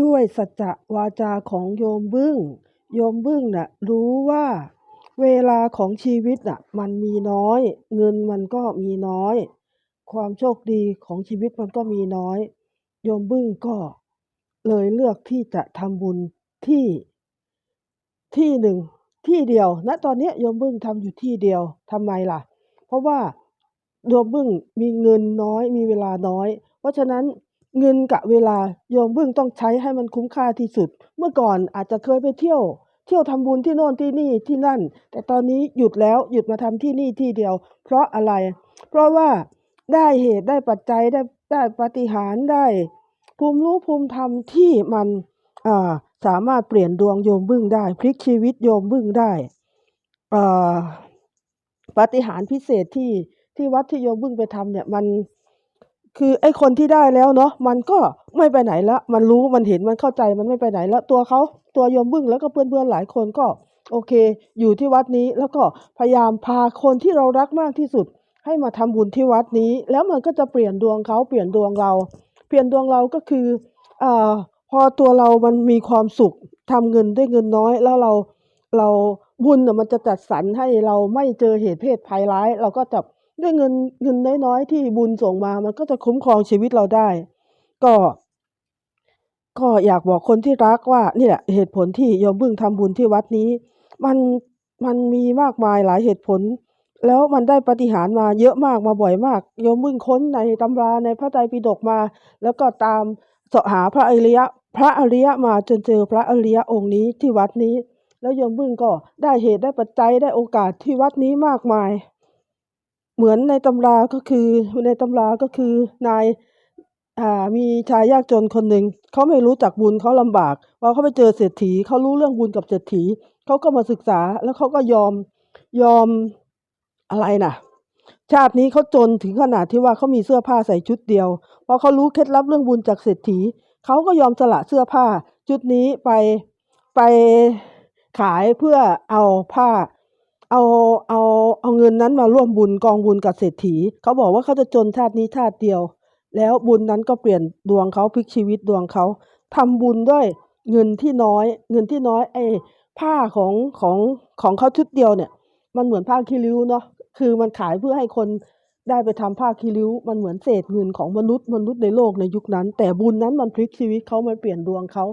ด้วยสัจจะวาจาของโยมบึ้ง โยมบึ้งน่ะรู้ว่าเวลาของชีวิตน่ะมันมีน้อย เงินมันก็มีน้อย ความโชคดีของชีวิตมันก็มีน้อย โยมบึ้งก็เลยเลือกที่จะทำบุญที่ที่หนึ่งที่เดียวณตอนนี้โยมบึ้งทำอยู่ที่เดียวทำไมล่ะ เพราะว่าโยมบึ้งมีเงินน้อยมีเวลาน้อย เพราะฉะนั้น เงินกับเวลาโยมบึ้งต้องใช้ให้มันคุ้มค่าที่สุด เมื่อก่อนอาจจะเคยไปเที่ยว เที่ยวทำบุญที่โน่นที่นี่ที่นั่น แต่ตอนนี้หยุดแล้วหยุดมาทำที่นี่ที่เดียว เพราะอะไร เพราะว่าได้เหตุได้ปัจจัยได้ได้ปฏิหารได้ ภูมิรู้ภูมิธรรมที่มันอ่าสามารถเปลี่ยนดวงโยมบึ้งได้ พลิกชีวิตโยมบึ้งได้อ่าปฏิหารพิเศษที่ที่วัดที่โยมบึ้งไปทำเนี่ยมัน คือไอ้คนที่ได้แล้วเนาะมันก็ไม่ไปไหนแล้วมันรู้มันเห็นมันเข้าใจมันไม่ไปไหนแล้วตัวเขาตัวยมบึ้งแล้วก็เพื่อนๆหลายคนก็ โอเค อยู่ที่วัดนี้แล้วก็พยายามพาคนที่เรารักมากที่สุด ให้มาทำบุญที่วัดนี้ แล้วมันก็จะเปลี่ยนดวงเขาเปลี่ยนดวงเรา เปลี่ยนดวงเราก็คืออ่าพอตัวเรามันมีความสุขทำเงินด้วยเงินน้อย แล้วเราเราบุญน่ะมันจะจัดสรรให้เราไม่เจอเหตุเพศภัยร้าย เราก็จะ ด้วยเงินเงินน้อยๆที่บุญส่งมา มันก็จะคุ้มครองชีวิตเราได้ ก็ ก็อยากบอกคนที่รักว่านี่แหละเหตุผลที่โยมบึ้งทำบุญที่วัดนี้ มันมันมีมากมายหลายเหตุผล แล้วมันได้ปฏิหารมาเยอะมากมาบ่อยมากโยมบึ้งค้นในตำราในพระไตรปิฎกมา แล้วก็ตามเสาะหาพระอริยะ พระอริยะมาจนเจอพระอริยะองค์นี้ที่วัดนี้ แล้วโยมบึ้งก็ได้เหตุได้ปัจจัยได้โอกาสที่วัดนี้มากมาย เหมือนในตำราก็คือในตำราก็คือนายอ่ามีชายยากจนคนหนึ่งเขาไม่รู้จักบุญเขาลำบากพอเขาไปเจอเศรษฐีเขารู้เรื่องบุญกับเศรษฐีเขาก็มาศึกษาแล้วเขาก็ยอมยอมอะไรน่ะ ชาตินี้เขาจนถึงขนาดที่ว่าเขามีเสื้อผ้าใส่ชุดเดียวพอเขารู้เคล็ดลับเรื่องบุญจากเศรษฐีเขาก็ยอมสละเสื้อผ้า ชุดนี้ไปไปขายเพื่อเอาผ้า เอาเอาเอาเงินนั้นมาร่วมบุญกองบุญกับเศรษฐี เขาบอกว่าเขาจะจนชาตินี้ชาติเดียว แล้วบุญนั้นก็เปลี่ยนดวงเขาพลิกชีวิตดวงเขาทำบุญด้วยเงินที่น้อย เงินที่น้อยไอ้ผ้าของของของเขาชุดเดียวเนี่ย มันเหมือนผ้าคีริ้วเนาะคือมันขายเพื่อให้คนได้ไปทำผ้าคีริ้ว มันเหมือนเศษเงินของมนุษย์มนุษย์ในโลกในยุคนั้น แต่บุญนั้นมันพลิกชีวิตเขามันเปลี่ยนดวงเขา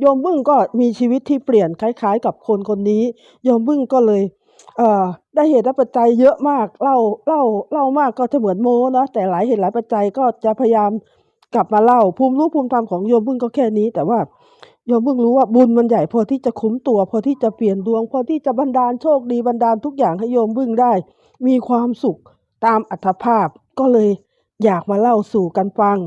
โยมบึ้งก็มีชีวิตที่เปลี่ยนคล้าย ๆ กับคนคนนี้โยมบึ้งก็เลย ได้เหตุและปัจจัยเยอะมากเล่าเล่าเล่ามากก็จะเหมือนโมนะแต่หลายเหตุหลายปัจจัยก็จะพยายามกลับมาเล่าภูมิรู้ภูมิธรรมของโยมบึ้งก็แค่นี้ แต่ว่าโยมบึ้งรู้ว่าบุญมันใหญ่พอที่จะคุ้มตัว พอที่จะเปลี่ยนดวง พอที่จะบันดาลโชคดีบันดาลทุกอย่างให้โยมบึ้งได้ มีความสุขตามอัตภาพก็เลยอยากมาเล่าสู่กันฟัง